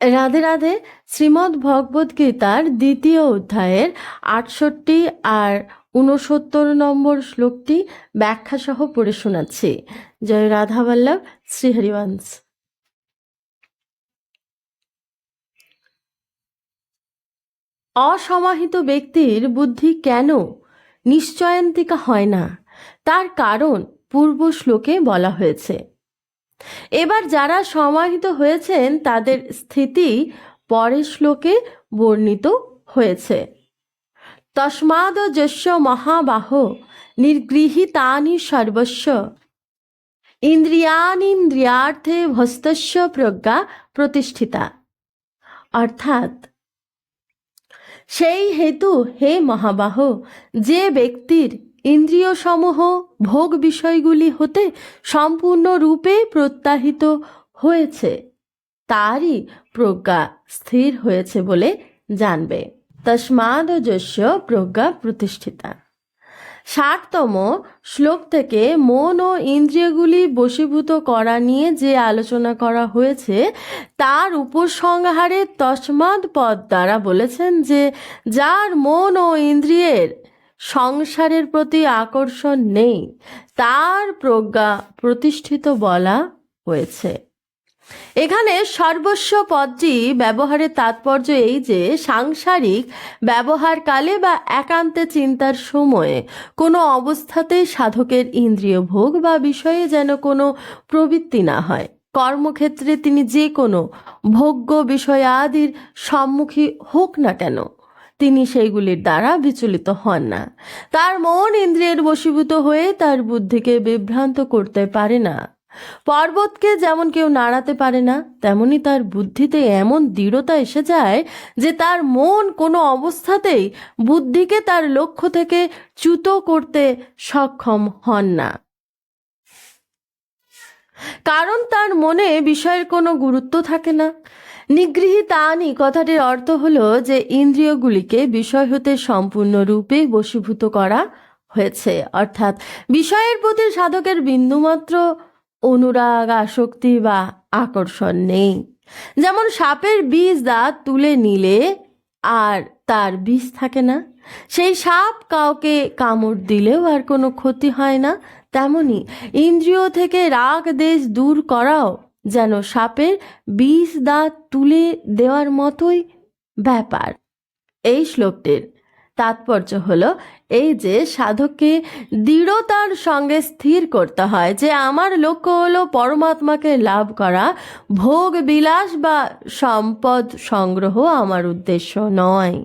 রাধে রাধে, শ্রীমদ্ ভগবদ গীতার দ্বিতীয় অধ্যায়ের আটষট্টি আর ঊনসত্তর নম্বর শ্লোকটি ব্যাখ্যাসহ পড়ে শোনাচ্ছি। জয় রাধা বল্লভ শ্রীহরিবংশ অসমাহিত ব্যক্তির বুদ্ধি কেন নিশ্চয়ান্তিকা হয় না? তার কারণ পূর্ব শ্লোকে বলা হয়েছে। এবার যারা সমাহিত হয়েছেন, তাদের স্থিতি পরের শ্লোকে বর্ণিত হয়েছে। তস্মাদ যস্য মহাবাহ, নির্গৃহীতানি সর্বস্ব। ইন্দ্রিয়ানিন্দ্রিয়ার্থে ভস্তস্য প্রজ্ঞা প্রতিষ্ঠিতা। অর্থাৎ, সেই হেতু হে মহাবাহ, যে ব্যক্তির ইন্দ্রিয়সমূহ ভোগ বিষয়গুলি হতে সম্পূর্ণরূপে প্রত্যাহিত হয়েছে। তারই প্রজ্ঞা স্থির হয়েছে বলে জানবে। তস্মাদযস্য প্রজ্ঞা প্রতিষ্ঠিতা। ষাটতম শ্লোক থেকে মন ও ইন্দ্রিয়গুলি বশীভূত করা নিয়ে যে আলোচনা করা হয়েছে, তার উপসংহারে তসমাদ পদ দ্বারা বলেছেন যে, যার মন ও ইন্দ্রিয়ের সংসারের প্রতি আকর্ষণ নেই। তার প্রজ্ঞা প্রতিষ্ঠিত বলা হয়েছে। এখানে সর্বস্ব পদটি ব্যবহারের তাৎপর্য এই যে, সাংসারিক ব্যবহারকালে বা একান্তে চিন্তার সময়ে কোনো অবস্থাতেই সাধকের ইন্দ্রিয় ভোগ বা বিষয়ে যেন কোনো প্রবৃত্তি না হয়। কর্মক্ষেত্রে তিনি যে কোনো ভোগ্য বিষয়াদির সম্মুখী হোক না কেন। তিনি সেইগুলির দ্বারা বিচলিত হন না। তার মন ইন্দ্রিয়ের বশীভূত হয়ে তার বুদ্ধিকে বিভ্রান্ত করতে পারে না। পর্বতকে যেমন কেউ নাড়াতে পারে না, তেমনি তার বুদ্ধিতে এমন দৃঢ়তা এসে যায় যে তার মন কোনো অবস্থাতেই বুদ্ধিকে তার লক্ষ্য থেকে চ্যুত করতে সক্ষম হন না। কারণ তার মনে বিষয়ের কোনো গুরুত্ব থাকে না। নিগৃহীতানি। কথাটির অর্থ হলো যে ইন্দ্রিয়গুলিকে বিষয় হতে সম্পূর্ণরূপে বশীভূত করা হয়েছে। অর্থাৎ বিষয়ের প্রতি সাধকের বিন্দুমাত্র অনুরাগ, আসক্তি বা আকর্ষণ নেই। যেমন সাপের বীজ দাঁত তুলে নিলে আর তার বিষ থাকে না, সেই সাপ কাউকে কামড় দিলেও আর কোনো ক্ষতি হয় না। তেমনি ইন্দ্রিয় থেকে রাগ দেশ দূর করাও যেন সাপের বিষ দাঁত তুলে দেওয়ার মতোই ব্যাপার। এই শ্লোকটির তাৎপর্য হলো এই যে সাধককে দৃঢ়তার সঙ্গে স্থির করতে হয় যে আমার লক্ষ্য হলো পরমাত্মাকে লাভ করা, ভোগ বিলাস বা সম্পদ সংগ্রহ আমার উদ্দেশ্য নয়।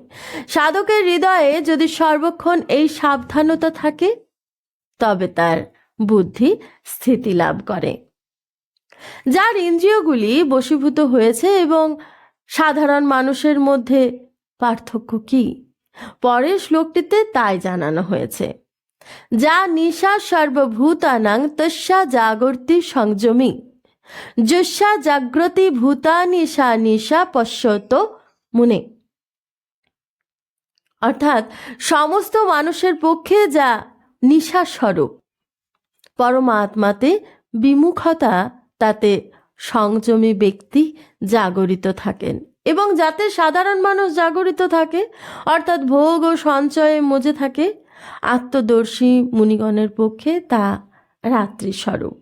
সাধকের হৃদয়ে যদি সর্বক্ষণ এই সাবধানতা থাকে, তবে তার বুদ্ধি স্থিতি লাভ করে। যার ইন্দ্রিয়গুলি বশীভূত হয়েছে এবং সাধারণ মানুষের মধ্যে পার্থক্য কি? পরের শ্লোকটিতে তাই জানানো হয়েছে। যা নিশা সর্বভূতানাং তস্যা জাগর্তি সংযমী। যস্যা জাগ্রতি ভূতা নিশা নিশা পশ্যত মুনে। অর্থাৎ সমস্ত মানুষের পক্ষে যা নিশা স্বরূপ পরমাত্মাতে বিমুখতা তাতে সংযমী ব্যক্তি জাগরিত থাকেন এবং যাতে সাধারণ মানুষ জাগরিত থাকে, অর্থাৎ ভোগ ও সঞ্চয়ে মজে থাকে, আত্মদর্শী মুনিগণের পক্ষে তা রাত্রিস্বরূপ।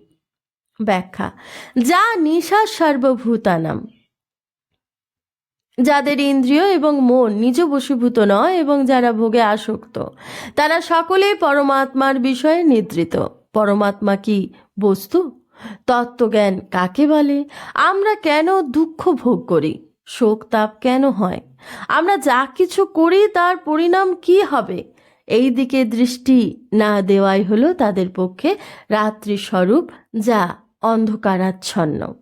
ব্যাখ্যা, যা নিশা সর্বভূতানাম। যাদের ইন্দ্রিয় এবং মন নিজ বশীভূত নয় এবং যারা ভোগে আসক্ত, তারা সকলেই পরমাত্মার বিষয়ে নিদ্রিত। পরমাত্মা কি বস্তু? তত্ত্বজ্ঞান কাকে বলে? আমরা কেন দুঃখ ভোগ করি? শোক তাপ কেন হয়? আমরা যা কিছু করি তার পরিণাম কি হবে? এই দিকে দৃষ্টি না দেওয়াই হলো তাদের পক্ষে রাত্রি স্বরূপ যা অন্ধকারাচ্ছন্ন।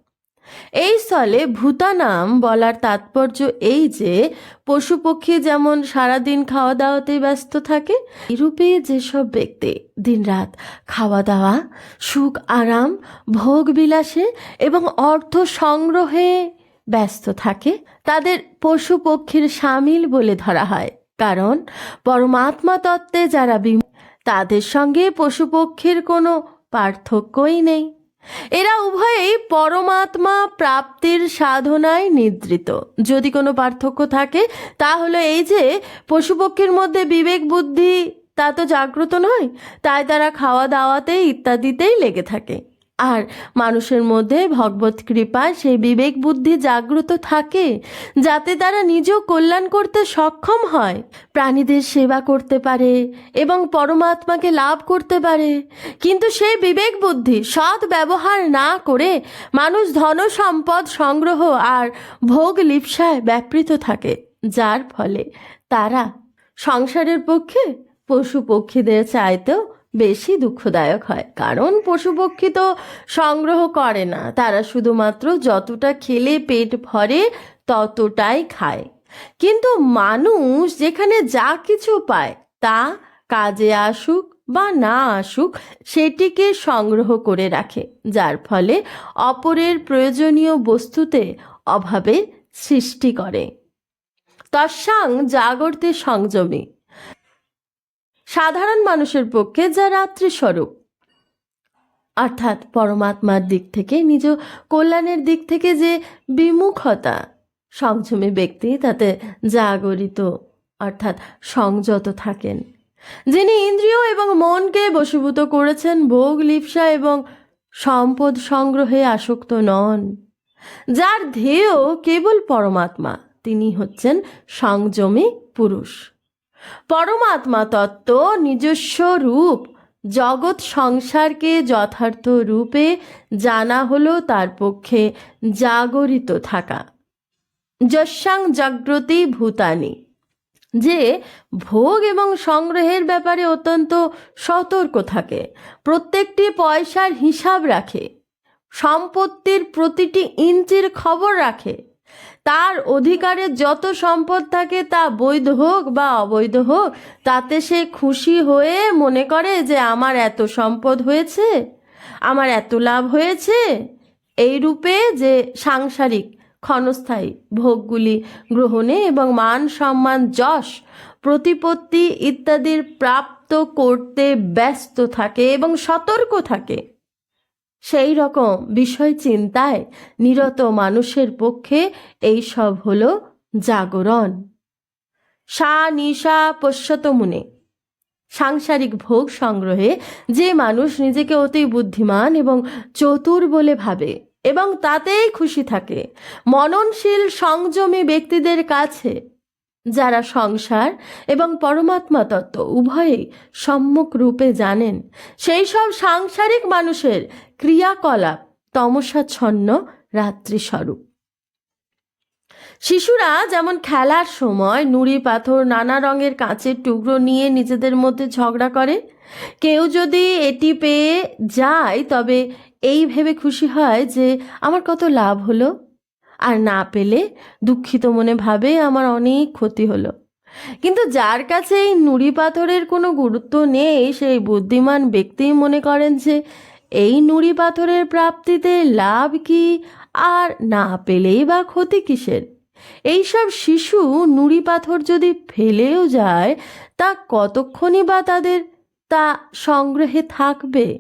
এই স্থলে ভূতানাম বলার তাৎপর্য এই যে পশু পক্ষী যেমন সারাদিন খাওয়া দাওয়াতে ব্যস্ত থাকে এরূপে যেসব ব্যক্তি দিনরাত খাওয়া দাওয়া সুখ, আরাম ভোগ বিলাসে এবং অর্থ সংগ্রহে ব্যস্ত থাকে, তাদের পশু পক্ষীর সামিল বলে ধরা হয়। কারণ পরমাত্মা তত্ত্বে যারা বিম তাদের সঙ্গে পশু পক্ষীর কোনো পার্থক্যই নেই। এরা উভয়েই পরমাত্মা প্রাপ্তির সাধনায় নিদ্রিত। যদি কোনো পার্থক্য থাকে, তাহলে এই যে পশুপক্ষীর মধ্যে বিবেক বুদ্ধি তা তো জাগ্রত নয়, তাই তারা খাওয়া দাওয়াতে ইত্যাদিতেই লেগে থাকে। আর মানুষের মধ্যে ভগবত কৃপায় সেই বিবেক বুদ্ধি জাগ্রত থাকে যাতে তারা নিজেও কল্যাণ করতে সক্ষম হয়। প্রাণীদের সেবা করতে পারে এবং পরমাত্মাকে লাভ করতে পারে। কিন্তু সেই বিবেক বুদ্ধি সৎ ব্যবহার না করে মানুষ ধন সম্পদ সংগ্রহ আর ভোগ লিপসায় ব্যাপৃত থাকে। যার ফলে তারা সংসারের পক্ষে পশু পক্ষীদের চাইতেও বেশি দুঃখদায়ক হয়। কারণ পশু পক্ষী তো সংগ্রহ করে না। তারা শুধুমাত্র যতটা খেলে পেট ভরে ততটাই খায়। কিন্তু মানুষ যেখানে যা কিছু পায়, তা কাজে আসুক বা না আসুক, সেটিকে সংগ্রহ করে রাখে। যার ফলে অপরের প্রয়োজনীয় বস্তুতে অভাবে সৃষ্টি করে। তৎসাং জাগর্তে সংযমী। সাধারণ মানুষের পক্ষে যা রাত্রি স্বরূপ অর্থাৎ পরমাত্মার দিক থেকে, নিজ কল্যাণের দিক থেকে যে বিমুখতা, সংযমী ব্যক্তি তাতে জাগরিত, অর্থাৎ সংযত থাকেন। যিনি ইন্দ্রিয় এবং মনকে বশীভূত করেছেন, ভোগ, লিপসা এবং সম্পদ সংগ্রহে আসক্ত নন। যার ধ্যেয় কেবল পরমাত্মা, তিনি হচ্ছেন সংযমী পুরুষ। পরমাত্মা তত্ত্ব নিজস্ব রূপ, জগৎ সংসারকে যথার্থ রূপে জানা হলো তার পক্ষে জাগরিত থাকা। যস্যাং জাগ্রতি ভূতানি, যে ভোগ এবং সংগ্রহের ব্যাপারে অত্যন্ত সতর্ক থাকে, প্রত্যেকটি পয়সার হিসাব রাখে, সম্পত্তির প্রতিটি ইঞ্চির খবর রাখে। তার অধিকারে যত সম্পদ থাকে তা বৈধ হোক বা অবৈধ হোক, তাতে সে খুশি হয়ে মনে করে যে আমার এত সম্পদ হয়েছে, আমার এত লাভ হয়েছে। এই রূপে যে সাংসারিক, ক্ষণস্থায়ী ভোগগুলি গ্রহণে এবং মান সম্মান, যশ, প্রতিপত্তি ইত্যাদির প্রাপ্ত করতে ব্যস্ত থাকে এবং সতর্ক থাকে। সেই রকম বিষয় চিন্তায় নিরত মানুষের পক্ষে এই সব হল জাগরণ। সা নিশা পশ্চাত মুনে। সাংসারিক ভোগ সংগ্রহে যে মানুষ নিজেকে অতি বুদ্ধিমান এবং চতুর বলে ভাবে এবং তাতেই খুশি থাকে, মননশীল সংযমী ব্যক্তিদের কাছে, যারা সংসার এবং পরমাত্মা তত্ত্ব উভয়েই সম্মুখ রূপে জানেন, সেই সব সাংসারিক মানুষের ক্রিয়াকলাপ তমসাচ্ছন্ন রাত্রিস্বরূপ। শিশুরা যেমন খেলার সময় নুড়ি পাথর, নানা রঙের কাঁচের টুকরো নিয়ে নিজেদের মধ্যে ঝগড়া করে, কেউ যদি এটি পেয়ে যায় তবে এই ভেবে খুশি হয় যে আমার কত লাভ হলো। আর না পেলে দুঃখিত মনে ভাবে আমার অনেক ক্ষতি হলো। কিন্তু যার কাছে এই নুড়ি পাথরের কোনো গুরুত্ব নেই, সেই বুদ্ধিমান ব্যক্তি মনে করেন যে এই নুড়ি পাথরের প্রাপ্তিতে লাভ কি? আর না পেলেই বা ক্ষতি কিসের? এইসব শিশু নুড়ি পাথর যদি ফেলেও যায়, তা কতক্ষণই বা তাদের তা সংগ্রহে থাকবে?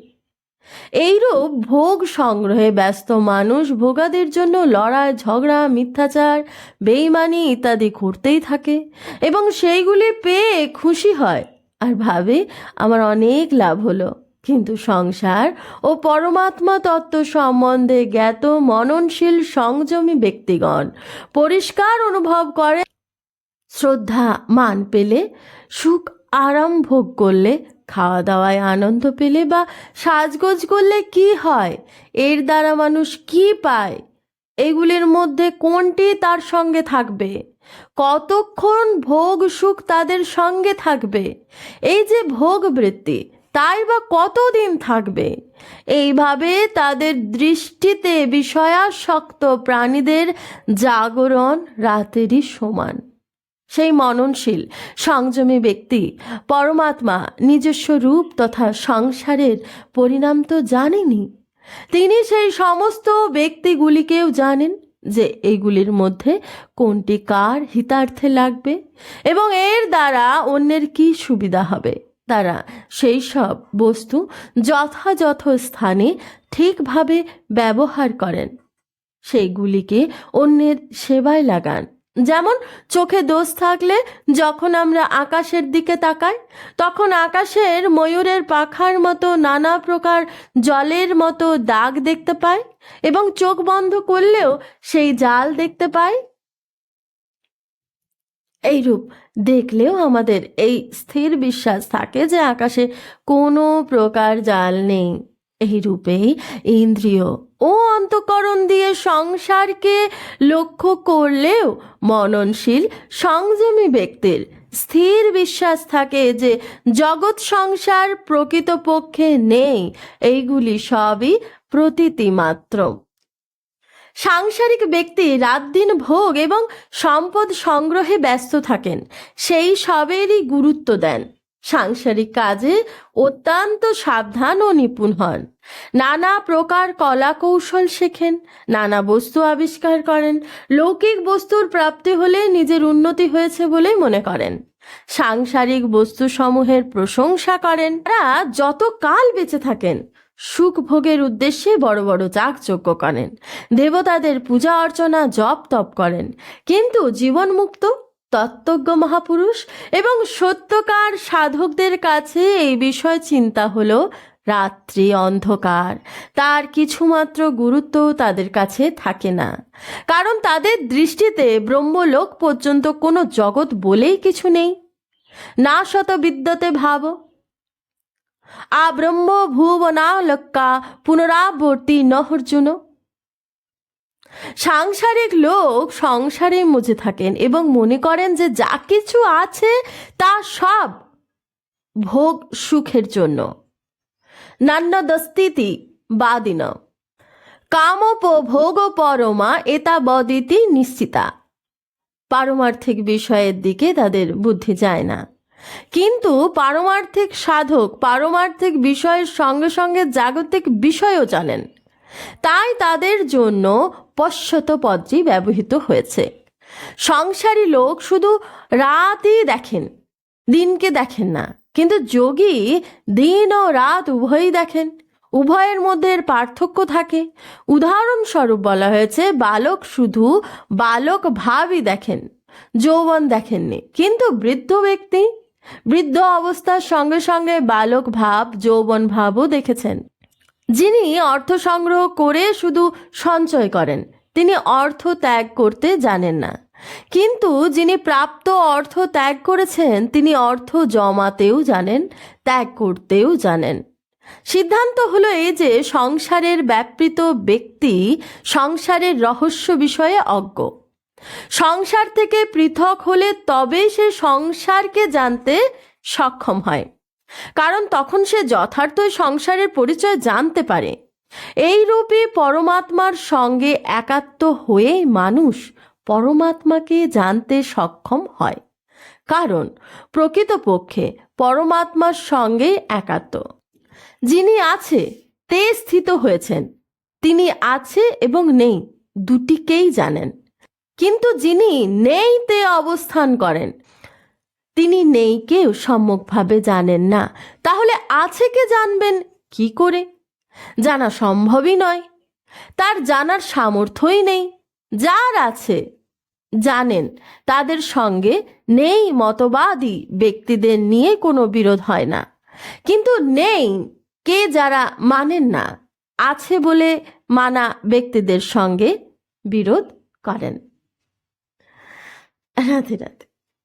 এইরূপ ভোগ সংগ্রহে ব্যস্ত মানুষ ভোগাদের জন্য লড়াই, ঝগড়া, মিথ্যাচার, বেইমানি ইত্যাদি করতেই থাকে এবং সেইগুলি পেয়ে খুশি হয়। আর ভাবে, আমার অনেক লাভ হলো। কিন্তু সংসার ও পরমাত্মা তত্ত্ব সম্বন্ধে জ্ঞাত মননশীল সংযমী ব্যক্তিগণ পরিষ্কার অনুভব করে। শ্রদ্ধা মান পেলে, সুখ আরাম ভোগ করলে খাওয়া দাওয়ায় আনন্দ পেলে বা সাজগোজ করলে কি হয়? এর দ্বারা মানুষ কি পায়? এগুলির মধ্যে কোনটি তার সঙ্গে থাকবে? কতক্ষণ ভোগ সুখ তাদের সঙ্গে থাকবে? এই যে ভোগ বৃত্তি তাই বা কতদিন থাকবে? এইভাবে তাদের দৃষ্টিতে বিষয়াসক্ত প্রাণীদের জাগরণ রাতেরই সমান। সেই মননশীল, সংযমী ব্যক্তি, পরমাত্মা, নিজস্ব রূপ তথা সংসারের পরিণাম তো জানেনি তিনি সেই সমস্ত ব্যক্তিগুলিকেও জানেন যে এইগুলির মধ্যে কোনটি কার হিতার্থে লাগবে এবং এর দ্বারা অন্যের কি সুবিধা হবে। তারা সেই সব বস্তু যথাযথ স্থানে ঠিকভাবে ব্যবহার করেন। সেইগুলিকে অন্যের সেবায় লাগান। যেমন চোখে দোষ থাকলে যখন আমরা আকাশের দিকে তাকাই, তখন আকাশের ময়ূরের পাখার মতো নানা প্রকার জলের মতো দাগ দেখতে পাই এবং চোখ বন্ধ করলেও সেই জাল দেখতে পাই। এইরূপ দেখলেও আমাদের এই স্থির বিশ্বাস থাকে যে আকাশে কোনো প্রকার জাল নেই। এই রূপেই ইন্দ্রিয় ও অন্তকরণ দিয়ে সংসারকে লক্ষ্য করলেও মননশীল, সংযমী ব্যক্তির স্থির বিশ্বাস থাকে যে জগৎ সংসার প্রকৃতপক্ষে নেই। এইগুলি সবই প্রতীতি মাত্র সাংসারিক ব্যক্তি রাত দিন ভোগ এবং সম্পদ সংগ্রহে ব্যস্ত থাকেন। সেই সবেরই গুরুত্ব দেন। সাংসারিক কাজে অত্যন্ত সাবধান ও নিপুণ হন। নানা প্রকার কলা কৌশল শেখেন, নানা বস্তু আবিষ্কার করেন, লৌকিক বস্তুর প্রাপ্তি হলে নিজের উন্নতি হয়েছে বলেই মনে করেন। সাংসারিক বস্তুসমূহের প্রশংসা করেন। তারা যত কাল বেঁচে থাকেন সুখ ভোগের উদ্দেশ্যে বড় বড় যাগযজ্ঞ করেন। দেবতাদের পূজা অর্চনা জপ তপ করেন। কিন্তু জীবনমুক্ত, তত্ত্বজ্ঞ মহাপুরুষ এবং সত্যকার সাধকদের কাছে এই বিষয় চিন্তা হলো রাত্রি অন্ধকার। তার কিছুমাত্র গুরুত্ব তাদের কাছে থাকে না। কারণ তাদের দৃষ্টিতে ব্রহ্মলোক পর্যন্ত কোনো জগৎ বলেই কিছু নেই। না শত বিদ্যতে ভাব আ ব্রহ্ম ভুবনালক্কা পুনরাবর্তী নহর্জুন। সাংসারিক লোক সংসারে মজে থাকেন এবং মনে করেন যে যা কিছু আছে তা সব ভোগ সুখের জন্য। নান্যদস্তিতি বাদিন। কামোপভোগ পরমা এতা বদিতি নিশ্চিতা। পারমার্থিক বিষয়ের দিকে তাদের বুদ্ধি যায় না। কিন্তু পারমার্থিক সাধক পারমার্থিক বিষয়ের সঙ্গে সঙ্গে জাগতিক বিষয়ও জানেন। তাই তাদের জন্য পশ্চাত পদটি ব্যবহৃত হয়েছে। সংসারী লোক শুধু রাতই দেখেন, দিনকে দেখেন না, কিন্তু যোগী দিন ও রাত উভয়ই দেখেন। উভয়ের মধ্যে পার্থক্য থাকে। উদাহরণস্বরূপ বলা হয়েছে, বালক শুধু বালক ভাবই দেখেন, যৌবন দেখেননি, কিন্তু বৃদ্ধ ব্যক্তি বৃদ্ধ অবস্থার সঙ্গে সঙ্গে বালক ভাব, যৌবন ভাবও দেখেছেন। যিনি অর্থ সংগ্রহ করে শুধু সঞ্চয় করেন, তিনি অর্থ ত্যাগ করতে জানেন না। কিন্তু যিনি প্রাপ্ত অর্থ ত্যাগ করেছেন, তিনি অর্থ জমাতেও জানেন, ত্যাগ করতেও জানেন। সিদ্ধান্ত হলো এই যে সংসারের ব্যাপৃত ব্যক্তি সংসারের রহস্য বিষয়ে অজ্ঞ। সংসার থেকে পৃথক হলে তবে সে সংসারকে জানতে সক্ষম হয়। কারণ তখন সে যথার্থই সংসারের পরিচয় জানতে পারে। এই রূপে পরমাত্মার সঙ্গে একাত্ম হয়েই মানুষ পরমাত্মাকে জানতে সক্ষম হয়। কারণ প্রকৃতপক্ষে পরমাত্মার সঙ্গে একাত্ম। যিনি আছে, তে স্থিত হয়েছেন। তিনি আছে এবং নেই, দুটিকেই জানেন। কিন্তু যিনি নেই তে অবস্থান করেন, তিনি নেই কেউ সম্যকভাবে জানেন না। তাহলে আছে কে জানবেন? কি করে? জানা সম্ভবই নয়। তার জানার সামর্থ্যই নেই। যার আছে, জানেন। তাদের সঙ্গে নেই মতবাদী ব্যক্তিদের নিয়ে কোনো বিরোধ হয় না। কিন্তু নেই কে যারা মানেন না, আছে বলে মানা ব্যক্তিদের সঙ্গে বিরোধ করেন। রাধে রাধে